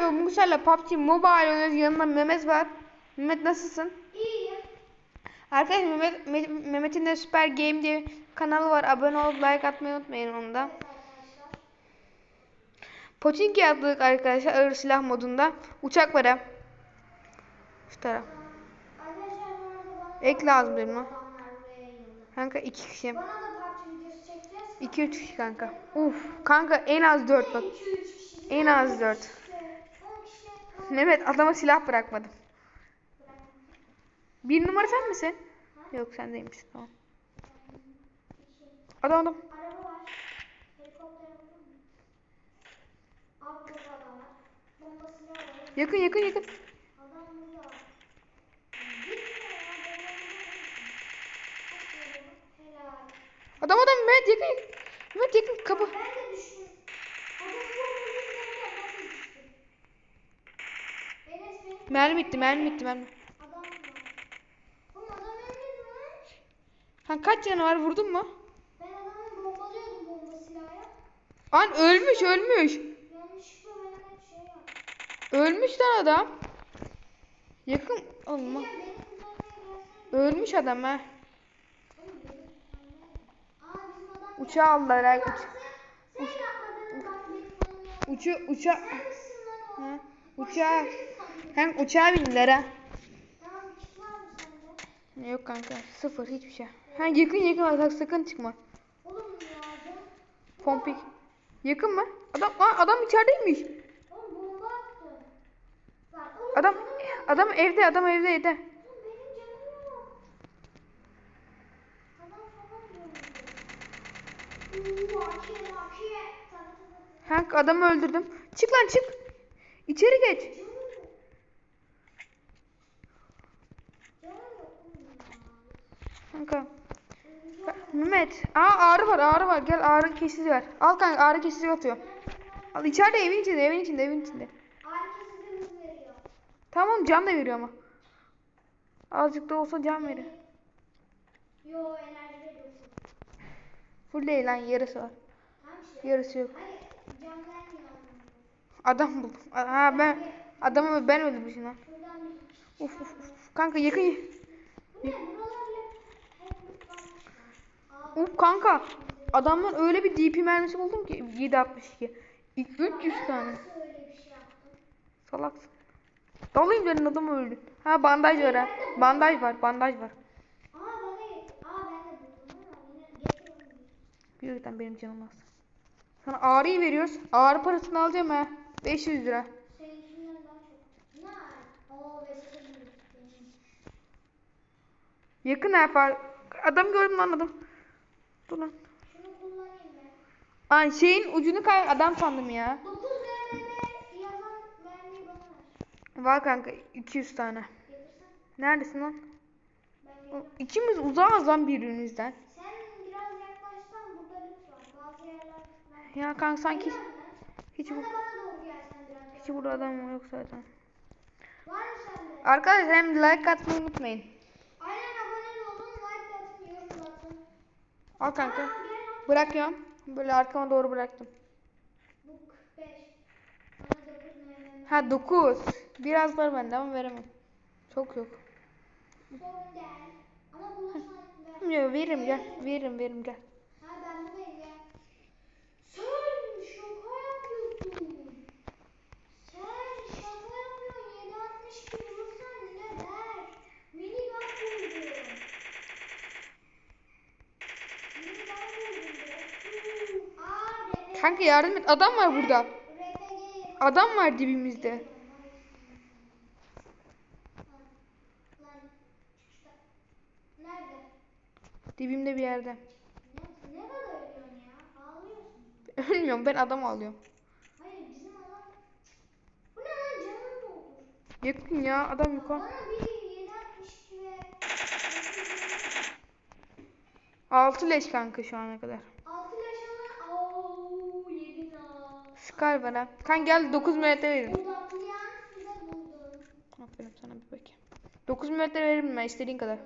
Bugün sizlerle PUBG Mobile oynuyoruz. Yanımda Mehmet var. Mehmet nasılsın? İyiyim. Arkadaşlar Mehmet, Me- Mehmet'in de Süper Game diye kanalı var. Abone olup like atmayı unutmayın onu da. Pochinki attık arkadaşlar ağır silah modunda. Uçak var ha. Şu taraf. Ek lazım buraya yayıldı. Kanka iki kişi. Bana da PUBG videosu çekeceğiz. 2 3 kişi kanka. Uf kanka en az 4 bak. 2 3 kişi. En az 4. 10 kişi. Mehmet adama silah bırakmadım. Bir numara sen misin? Yok sen değilmişsin tamam. Adam adam. Yakın yakın yakın. Adam. Adam Mehmet yakın. Mehmet yakın kapı. Ben de düştüm. Adam vurdu, ben de düştüm. Enes benim Mermi bitti mermi bitti mermi. Ha kaç canı var vurdun mu? Ben adamı bombalıyordum bomba silahıyla. An ölmüş ölmüş. Ölmüş lan adam. Yakın olma. Ölmüş adam ha. Uçağı aldılar ha. Uç, uçu, uça, Sen misin ha, uçağa, bindiler ha. Yok kanka sıfır hiçbir şey. Ha yakın yakın bak sakın çıkma. Oğlum. Pompik. Yakın mı? Adam aa, adam içerideymiş. Adam adam evde adam evde evde. Kanka adamı öldürdüm. Çık lan çık. İçeri geç. Canım yok. Canım yok oğlum ya. Kanka. Mehmet. Aa ağrı var ağrı var. Gel ağrı kesici ver. Al kanka ağrı kesici atıyor. Al içeride evin içinde evin içinde evin içinde. Veriyor. Tamam can da veriyor ama. Azıcık da olsa can veriyor. Yo enerji veriyorsun. Full değil lan yarısı var. Yarısı yok. Adam buldum. Ha ben adamı ben öldürmüşüm lan. Uf uf uf. Kanka yakın. Bu ne? Buralar hep hep yıklanmış. Aa, Uf kanka. Adamdan öyle bir DP mermisi buldum ki 762. 300 tane. bir şey? Salaksın. Dalayım senin adam öldü. Ha bandaj var ha. Bandaj var bandaj var. Getiriyorum. Büyükten benim canım az. Sana ağrıyı veriyoruz. Ağrı parasını alacağım ha. 500 lira. Yakın ha. Adam gördüm lan adam. Dur lan. Şunu kullanayım Ay şeyin ucunu kay adam sandım ya. 9 VMM yazan mermiyi bana ver. Var kanka 200 tane. Neredesin lan? İkimiz uzağız lan birbirimizden. Ya kanka sanki hiç Sen bu hiç burada adam yok zaten. Arkadaşlar hem like atmayı unutmayın. Al kanka. Bırakıyorum. Böyle arkama doğru bıraktım. Bu 45. Bana 9 memnun. Ha 9. Biraz var bende ama veremem. Çok yok. Bilmiyorum veririm gel. Veririm veririm gel. Ha ben buradayım gel. Sen şaka yapıyorsun. Sen şaka yapıyorsun. 762 bulursan yine ver. Mini gun buldum. Mini gun buldum. be. Aa bebe. Kanka yardım et. Adam var burada. Adam var dibimizde. Dibimde bir yerde. Ölmüyorum ben adam alıyorum. Hayır bizim. Yakın ya adam yukarı. Bana biri 762 ve 6 leş kanka şu ana kadar. Var ha. Kan gel 9 metre veririm. Odaklayan size buldum. Aferin sana bir bakayım. 9 metre veririm ben istediğin kadar.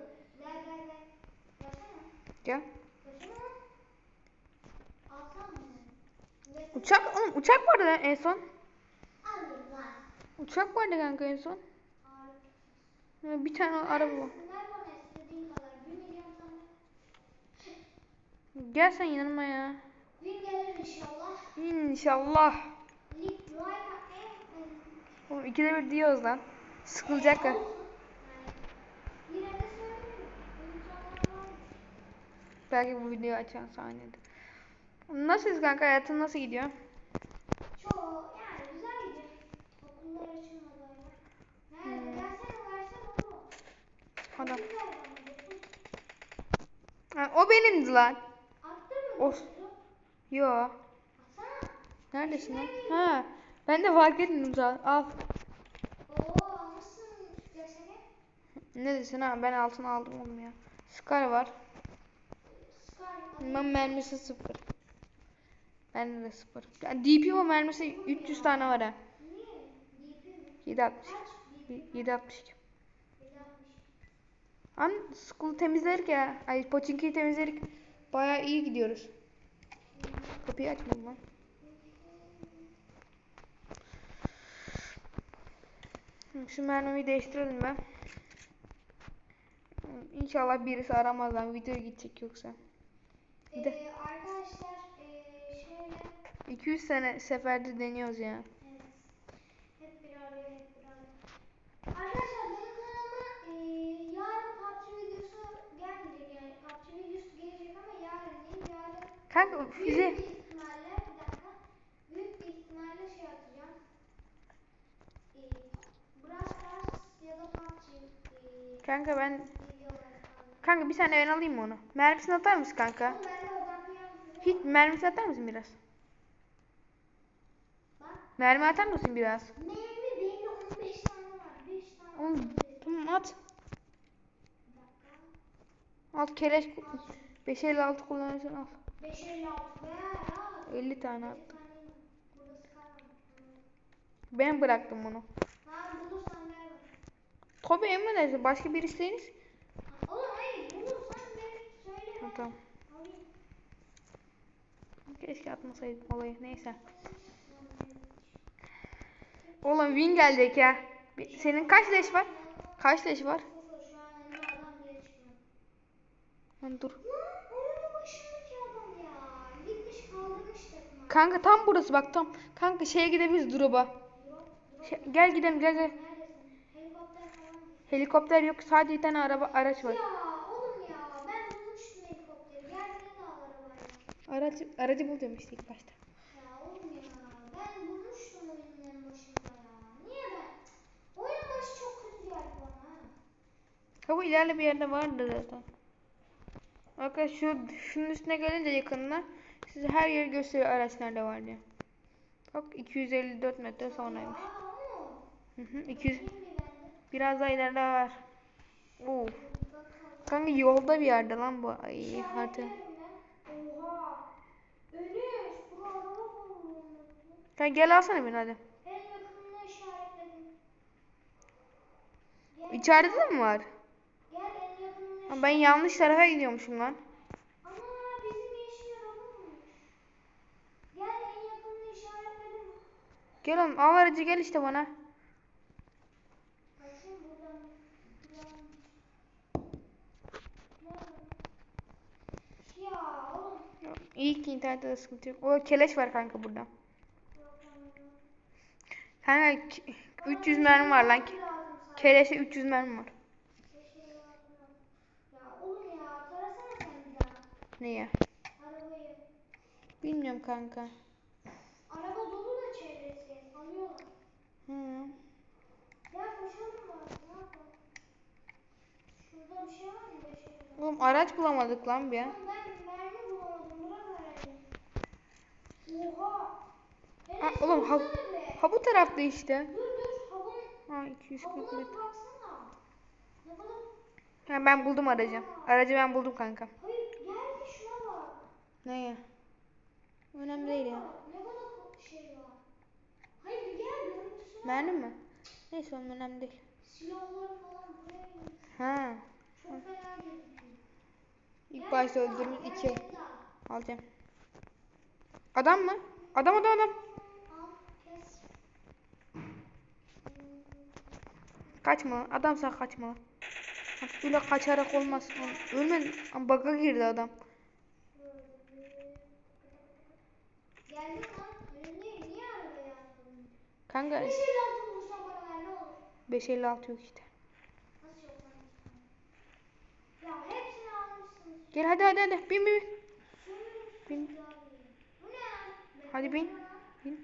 Gel. Uçak, oğlum uçak vardı en son. Uçak vardı kanka en son. Bir tane araba var. Bana. Gel sen yanıma ya. Win gelir inşallah. İnşallah. Like atmayı. Oğlum ikide bir diyoruz lan. Sıkılacaklar. Yani. Belki bu videoyu açan saniyede. Nasılsınız kanka? Hayatın nasıl gidiyor? Çoğu yani güzel gidiyor. Okullar açılmadı hala. Nerede? Gelsene versene oğlum. Adam. Ha, o benimdi lan. Attın mı Of. Yo. Neredesin lan? Ha. Ben de fark etmedim zaten. Al. Ne desin ha? Ben altın aldım oğlum ya. Scar var. Ben mermisi sıfır. Bende de sıfır. Yani DPO mermisi 300 tane var ha. Niye? DP mi? 760. Kaç? DP. 762. 760. An school temizlerik ya. Ay Pochinki'yi temizlerik. Bayağı iyi gidiyoruz. Kapıyı açmadım lan. Şu mermiyi değiştirelim ben. İnşallah birisi aramaz lan. Video gidecek yoksa. Bir de- Ee, arkadaşlar ee, şöyle 200 sene seferde deniyoruz ya. evet. Hep bir araya hep bir araya. Arkadaşlar benim kanalıma ee, yarın PUBG videosu gelmeyecek yani PUBG videosu gelecek ama yarın değil yarın Kanka büyük füze. bir ihtimalle bir dakika büyük bir ihtimalle şey atacağım. Ee, Brawl Stars ya da PUBG ee, Kanka ben. Kanka bir saniye ben alayım mı onu? Mermisini atar mısın kanka? Hiç mermisini atar mısın biraz? Mermi atar mısın biraz? Mermi benim 15 tane var. 5 tane. Oğlum tamam at. At keleş 556 kullanırsan al. 556 be. 50 tane at. Burası kalmadı. Ben bıraktım onu. Ha bulursan ver bana. Tabii emredersin. Başka bir isteğiniz? Oğlum hayır bulursan ver. Söyle Ha, ver. tamam. Keşke atmasaydım olayı. Neyse. Oğlum win gelecek ya. Senin kaç leş var? Kaç leş var? Lan dur. Kanka tam burası bak tam. Kanka şeye gidebiliriz drop'a. Drop drop. Şey, gel gidelim gel gel. Helikopter yok. Sadece bir tane araba araç var. Ya oğlum ya ben bulmuştum helikopteri. Beni de al arabayla. Araç, aracı bul demiştik ilk başta. Ya oğlum ya ben bulmuştum oyunun başında ya. Niye ben? Oyun başı çok kötü geldi bana ha. Bu ileride bir yerde vardı zaten. Arkadaş şu şunun üstüne gelince yakınına size her yeri gösteriyor araç nerede var diye. Bak 254 metre sonraymış. Hı hı 200 Bakayım bir ben de. Biraz daha ileride var. Bakalım. Kanka yolda bir yerde lan bu. Ay harita. Sen gel alsana beni hadi. İçeride de mi var? gel ben yanlış tarafa gidiyormuşum lan. Gel oğlum al aracı gel işte bana. Bakayım buradan. Buradan. Nerede? Ya oğlum. İyi ki internette de sıkıntı yok. O keleş var kanka burada. Kanka k- 300 mermi var lan. Keleşe 300 mermi var. Ya ya. Niye? Arabayı. Bilmiyorum kanka. Araba dolu da çevresi. Alıyorlar. Hı. Gel koşalım mı? Ne yapalım? Şurada bir şey var mı? Oğlum araç bulamadık lan bir ya. Oğlum ben mermi bulamadım. Bırak arayı. Oha. Enes oğlum ha, ha bu tarafta işte. Dur dur. Havun, Ha 240 havuna metre. Ha, ben buldum aracı. Aracı ben buldum kanka. Hayır gel şuna bak. Neye? Önemli değil ya. Ne kadar şey var. Hayır gel görüntüsüne mi? Neyse oğlum önemli değil. Silahları falan buraya. Ha. Çok fena gözüküyor. İlk başta gel, iki. Alacağım. Adam mı? Adam adam adam. Kaçma. Adam sen kaçma. Bak Öyle kaçarak olmaz. Ölmen. Baka girdi adam. Kanka Bir şey lazım bulsam bana ver ne olur. 556 yok işte. Gel hadi hadi hadi. Bin bin bin. Bin. Bin. Bu ne ya? Hadi bin. Bin.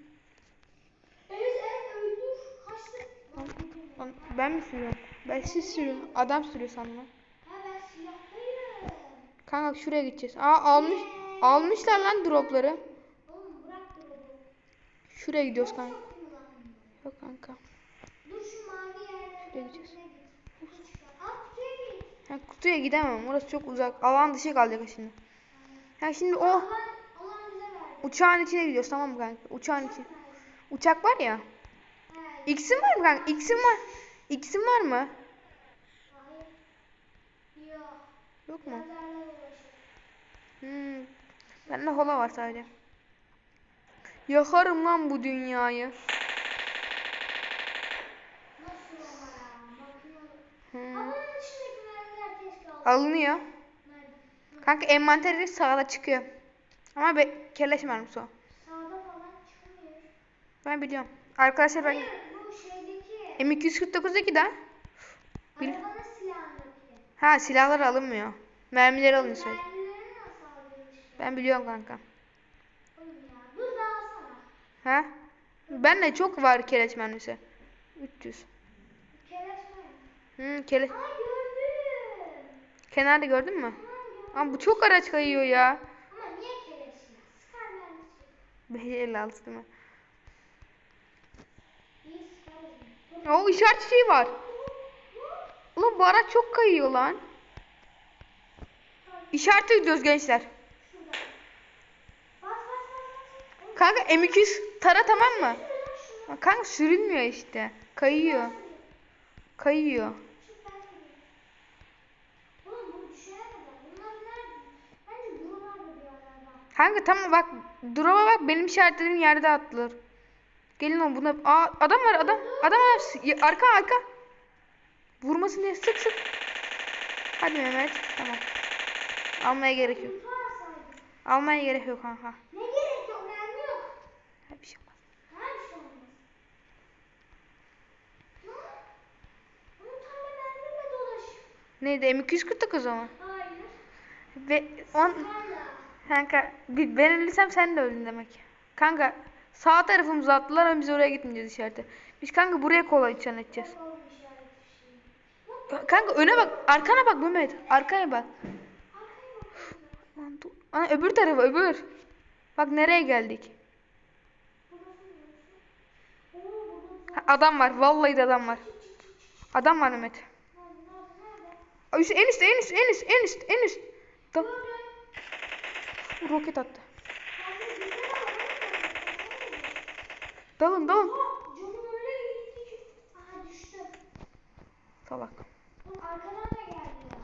Evet evet öldür. Kaçtı. Ben mi sürüyorum? Ben siz sürüyorum. Adam sürüyor sandım. Ha ben silahlıyım. Kanka şuraya gideceğiz. Aa almış. Almışlar lan dropları. Oğlum bırak drop'u. Şuraya gidiyoruz kanka. Yok kanka. Dur şu mavi yerlerden Şuraya gideceğiz. Ha, kutuya gidemem. Orası çok uzak. Alan dışı kalacak şimdi. Ha şimdi o Alan, alan bize verdi. Uçağın içine gidiyoruz tamam mı kanka? Uçağın içi. Uçak var ya. X'in var mı kanka? X'in var. X'in var mı? Yok. Mu? Hmm. Bende hola var sadece. Yakarım lan bu dünyayı. Hmm. Alınıyor. Kanka envanteri sağda çıkıyor. Ama be kelleş mermisi o. Sağda falan çıkmıyor. Ben biliyorum. Arkadaşlar ben Hayır bu şeydeki. M249'daki de. Bil- Arabanın silahındaki. Ha silahlar alınmıyor. Mermileri alınıyor alıyormuş? Ben biliyorum kanka. Ha? Ben de çok var keleş mermisi. 300. Keleş var. Hmm, keleş. Aa gördüm. Kenarda gördün mü? Ama bu çok araç kayıyor ya. 56 değil mi? O işaret şey var. Ulan bu araç çok kayıyor lan. İşarete gidiyoruz gençler. Kanka M200 tara tamam mı? Kanka sürülmüyor işte. Kayıyor. Kayıyor. Kanka tamam bak. Drop'a bak benim işaretlediğim yerde attılar. Gelin oğlum buna. Aa adam var adam. Adam var. Ya, Arka arka. Vurmasın diye sık sık. Hadi Mehmet. Tamam. Almaya gerek yok. Almaya gerek yok kanka. Ne gerek yok? Bir şey olmaz. Şey. Neydi? M249 o mu? Hayır. Ve on... Kanka ben ölürsem sen de öldün demek. Kanka sağ tarafımıza attılar ama biz oraya gitmeyeceğiz işarete. Biz kanka buraya kolay çan edeceğiz. Kanka öne bak, arkana bak Mehmet. Arkaya bak. Ana öbür tarafa öbür. Bak nereye geldik. Adam var. Vallahi de adam var. Adam var Mehmet. En üst, en üst, en üst, en üst, en üst. Gördüm. Roket attı. Dalın, dalın. Salak. Arkadan da geldiler.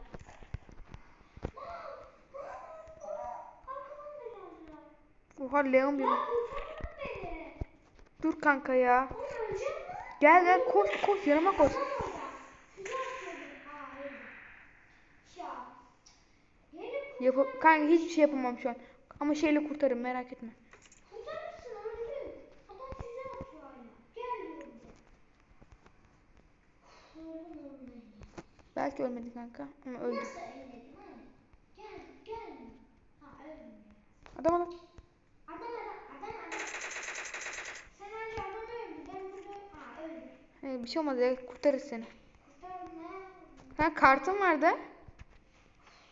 Oha Leon bir. Dur kanka ya. Gel gel koş koş yanıma koş. Tam orada. Sizi atıyordum. Aa öldüm. Ya. Gelip Yap kanka hiçbir şey yapamam şu an. Ama şeyle kurtarırım merak etme. Adam. Belki ölmedi kanka ama öldü. Adam adam. Adam adam adam adam. Sen önce adamı öldür. Ben burada ha öldüm. Ee, bir şey olmaz ya kurtarırız seni. Kurtarın ne? Ha kartın vardı.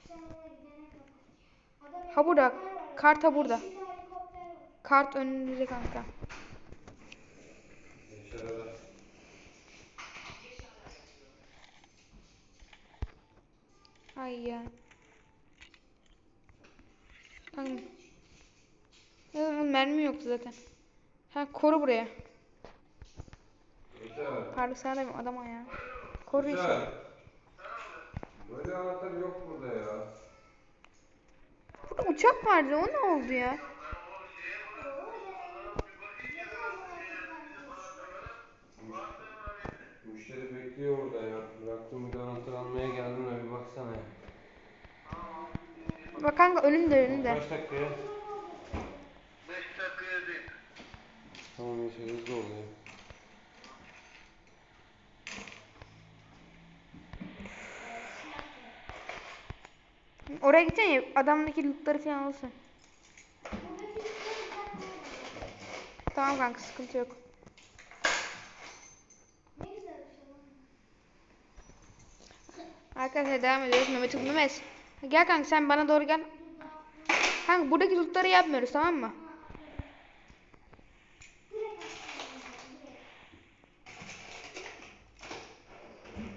Sen oraya gidene kadar. Adam Ha burada. Kart ha burada. Kart önünüzde kanka. Ay ya. Kanka. Mermi yoktu zaten. Ha koru buraya. Pardon sana demiyorum adama ya. Koru işte. Böyle anahtar yok burada ya. Uçak vardı o ne oldu ya? Müşteri bekliyor orada ya. Bıraktım bir anahtar almaya geldim de bir baksana ya. Bak kanka önünde önünde. Kaç dakikaya? 5 dakikaya değil. Tamam yaşa hızlı ol Oraya gideceksin ya adamdaki lootları falan bırakmayalım. Tamam kanka sıkıntı yok. Arkadaşlar devam ediyoruz. Mehmet Mehmet. Gel kanka sen bana doğru gel. Kanka buradaki lootları yapmıyoruz tamam mı?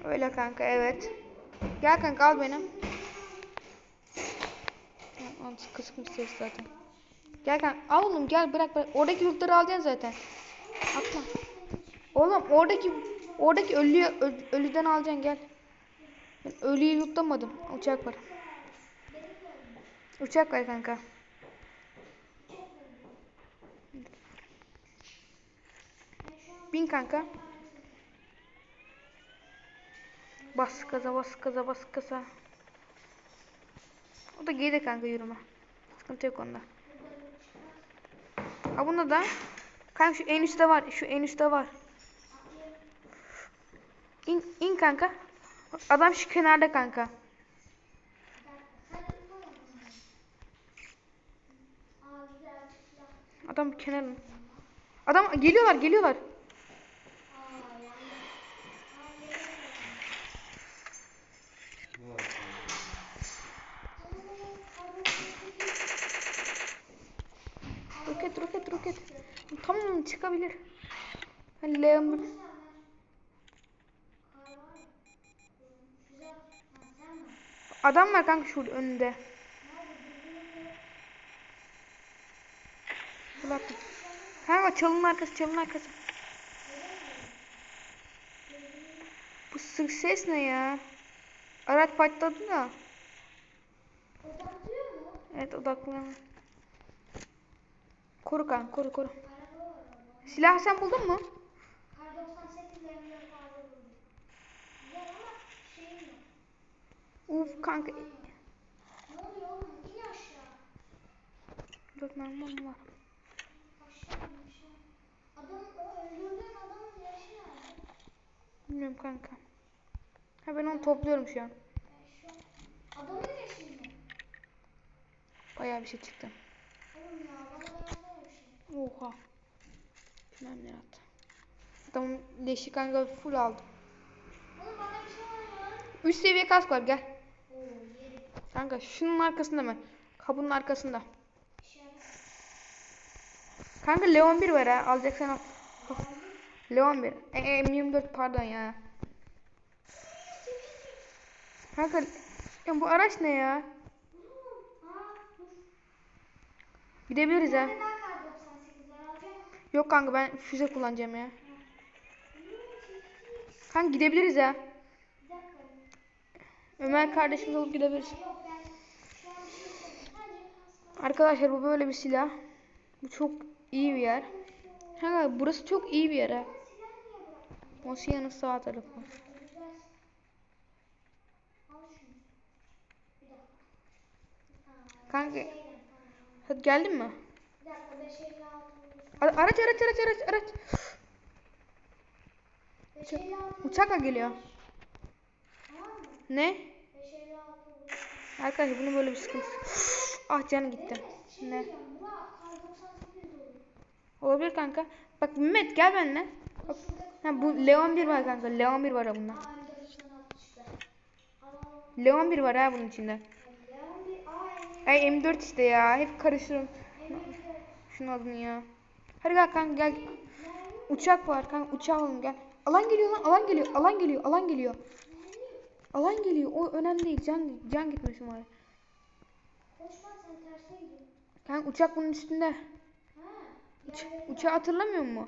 Öyle kanka evet. Gel kanka al beni. Tamam, kısık ses zaten. Gel kanka al oğlum gel bırak bırak. Oradaki lootları alacaksın zaten. Atma. Oğlum oradaki oradaki ölüyü ö- ölüden alacaksın gel. Ben ölüyü lootlamadım. Uçak var. Uçak var kanka. Bin kanka. Bas gaza bas gaza bas gaza. Da giydi kanka yürüme. Sıkıntı yok onda. Ha bunda da kanka şu en üstte var. Şu en üstte var. İn, in kanka. Adam şu kenarda kanka. Adam kenarda. Adam geliyorlar geliyorlar. Aa yani. Aa yere Ne yapayım? Roket. Tamam çıkabilir. Leon Adam var kanka şurada önünde. Bırak. Kanka çalının arkası çalının arkası. Bu sık ses ne ya? Araç patladı da. Evet odaklanma. Koru kanka koru koru. Silah sen buldun mu? Kar 98 lemle fazla buldum. Güzel ama şeyim yok. Uf kanka. Ne oluyor oğlum? Mermim var. Bilmiyorum kanka. Ha ben onu topluyorum şu an. Bayağı bir şey çıktı. Oğlum ya bana versene bir şey. Oha. Ne attı. Adamın leşi kanka full aldı. Oğlum bana bir var ya. Üst seviye kask var gel. Kanka şunun arkasında mı? Kapının arkasında. Kanka Leon 1 var ha. Alacaksan al. Leon 1. E, e, M24 pardon ya. Kanka ya bu araç ne ya? Gidebiliriz ha. Nerede daha kar 98 var alacak mısın? Yok kanka ben füze kullanacağım ya. Kanka gidebiliriz ha. Dakika. Ömer kardeşimiz alıp gidebiliriz. Arkadaşlar bu böyle bir silah. Bu çok iyi bir yer. Kanka burası çok iyi bir yer ha. Ocean'ın sağ tarafı. Ha, Kanka hadi geldin mi? Bir dakika 556 vurursun. A- Araç araç araç araç araç. 556 Uçakla geliyor. Ne? 556 vurursun. Arkadaşlar bunun böyle bir sıkıntısı. ah canı gitti. Şey Ne? diyeceğim, Burak kar 98 olur. Olabilir kanka. Bak Mehmet gel benimle. Bak. Ha, bu Leon 1 var kanka. Leon 1 var ha bunda. Aa M4 çıktı. Al al al. Leon 1 var ha bunun içinde. Leon bir aa M4. Ay M4 işte ya. Hep karıştırıyorum. M4. Şunun adını ya. Hadi gel kanka gel. Uçak var kanka. Uçağı alalım gel. Alan geliyor lan. Alan geliyor. Alan geliyor. Alan geliyor. Alan geliyor. O önemli değil. Can can gitmesin var. Kanka uçak bunun üstünde. Uç, uçağı hatırlamıyor vay.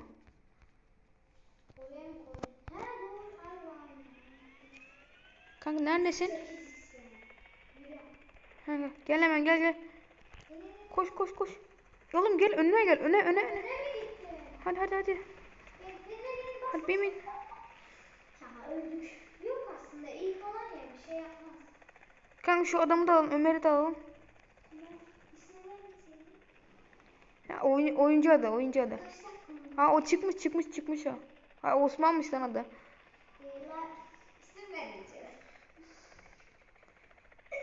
Kanka neredesin? Kanka gel hemen gel gel. Koş koş koş. Oğlum gel önüne gel. Öne öne öne. Hadi hadi hadi. Hadi bir min. Tamam. ya. Yok aslında iyi falan ya bir şey yapmaz. Kanka şu adamı da alalım. Ömer'i de alalım. Ya, oyun, oyuncu adı. Oyuncu adı. Ha o çıkmış çıkmış çıkmış o. Ha Osman'mış lan adı.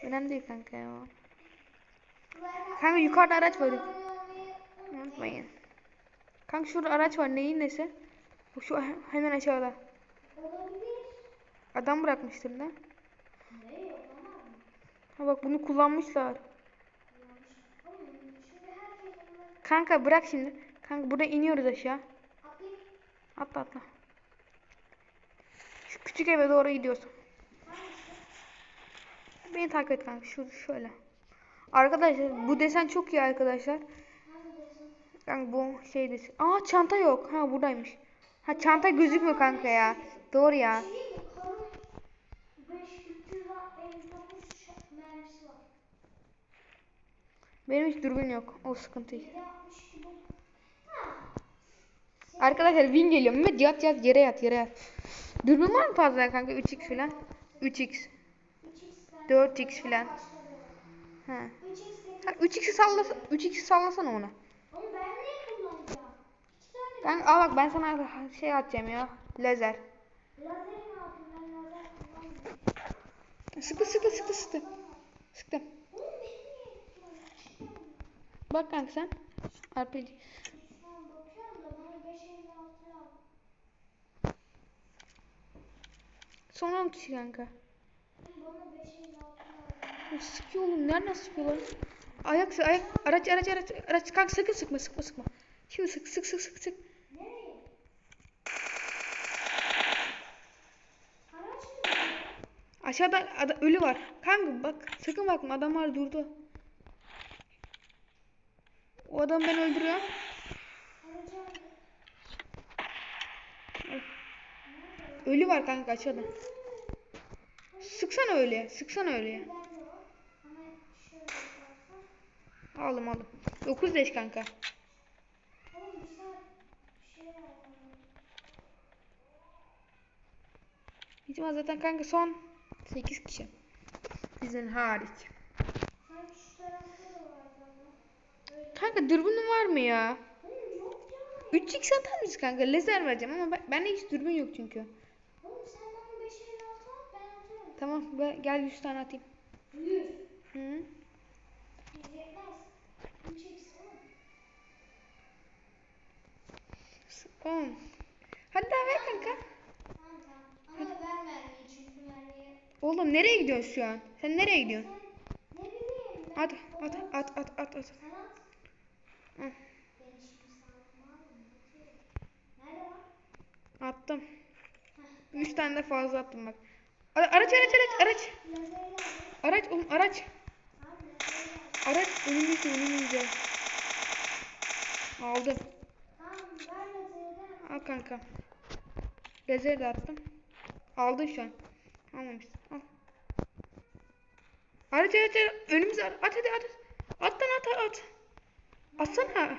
Önemli değil kanka ya. Kanka yukarıda araç var. unutmayın. Kanka şurada araç var. Neyin nesi? Bu Şu he- hemen aşağıda. Olabilir. Adam bırakmıştır ne? Ne? Ha bak bunu kullanmışlar. Onları Kanka bırak şimdi. Kanka burada iniyoruz aşağı. Atla atla. Şu küçük eve doğru gidiyorsun. Beni takip et kanka. Şu şöyle. Arkadaşlar bu desen çok iyi arkadaşlar. Kanka bu şey desen. Aa çanta yok. Ha buradaymış. Ha çanta gözükmüyor kanka ya. Doğru ya. Mi? Karın 5359 şa- mermisi var. Benim hiç dürbün yok. O sıkıntı değil. 762 bu. Ha. Arkadaşlar win geliyor. Mehmet yat yat yere yat yere yat. Dürbün var mı fazla kanka? 3x falan. 3x. 3x 4x filan. Ha. 3x Ha 3x'i sallasa 3x'i sallasana ona. Onu ben niye kullanacağım? İki tane Kanka al bak ben sana şey atacağım ya. Lazer. Sıktı sıktı sıktı sıktı. Sıktım. Bak kanka sen. RPG. Şu an bakıyorum da bana 556 lazım. Son 10 kişi kanka. Bana 556 lazım. Sıkıyor oğlum. Nereden sıkıyorlar? Ayak ayak araç araç araç araç kanka sakın sıkma sıkma sıkma. Şimdi sık sık sık sık sık. Nereye? Araç mı? Aşağıda ada- ölü var. Kanka bak sakın bakma adamlar durdu. O adam beni öldürüyor. Aracı aldı. Ölü var kanka aşağıda. Sıksana öyle. Sıksana öyle. Ben. Aldım aldım. 9 leş kanka. İhtimal zaten kanka son 8 kişi. Sizin hariç. Kanka dürbünün var mı ya? Oğlum yok ya. 3x atar mısın kanka? Lazer vereceğim ama ben, bende hiç dürbün yok çünkü. Oğlum sen bana 556 at ben atıyorum. Tamam gel 100 tane atayım. 100. Hı. 100 yetmez. 3x oğlum. 10. Hadi daha ver kanka. Tamam tamam. Ama mermiyi. Oğlum nereye gidiyorsun şu an? Sen nereye gidiyorsun? At at at at at at. Attım. 3 tane de fazla attım bak. Araç araç araç araç. Araç oğlum araç. Araç önümüzde önümüzde. Aldım. Al kanka. Lazer de attım. Aldın şu an. Almamışsın. Al. Araç araç araç. Önümüze at hadi at. At lan at at. Atsana.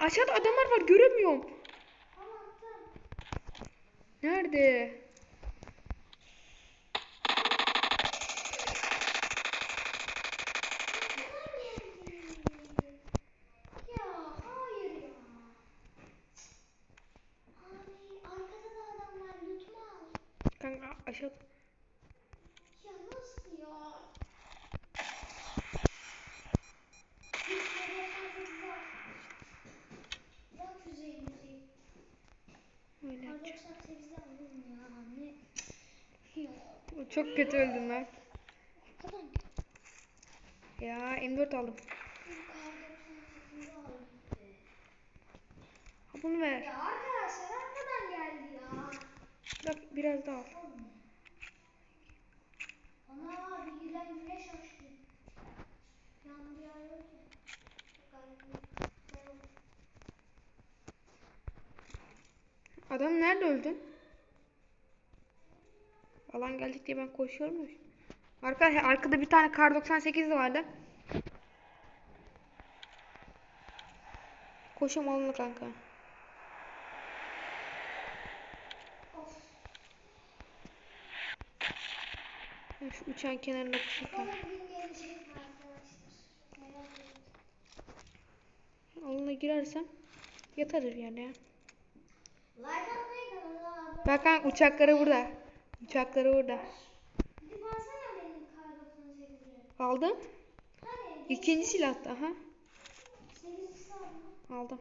Aşağıda adamlar var göremiyorum. Nerede? Ya hayır ya. Abi arkada da adam var lütfen al. Kanka aşağıda. Ya nasıl ya? Biz de fazla Bak füzeyimizi. Öyle yapacağım. 98'de aldım ya ne? Ya Çok kötü öldüm kadar Ya M4 aldım. Kar 98'de aldım. Ha, bunu ver. Ya arkadaşlar arkadan geldi ya. Bak biraz daha al. Ana birden güneş açtı. Yandı yağıyor ki. Adam nerede öldü? Alan geldik diye ben koşuyorum ya. Arkadaşlar arkada bir tane kar 98 de vardı. Koşuyorum alın kanka. Şu uçağın kenarına etmeyin. Alına girersem yatarır yani ya. Bak kanka uçakları burada. Uçakları 98'i. Aldım. İkinci silahta ha. 8 sağ mı? Aldım.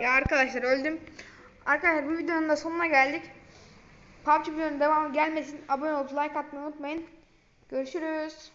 Ya arkadaşlar öldüm. Arkadaşlar bu videonun da sonuna geldik. PUBG videonun devamı gelmesin. Abone olup like atmayı unutmayın. Görüşürüz.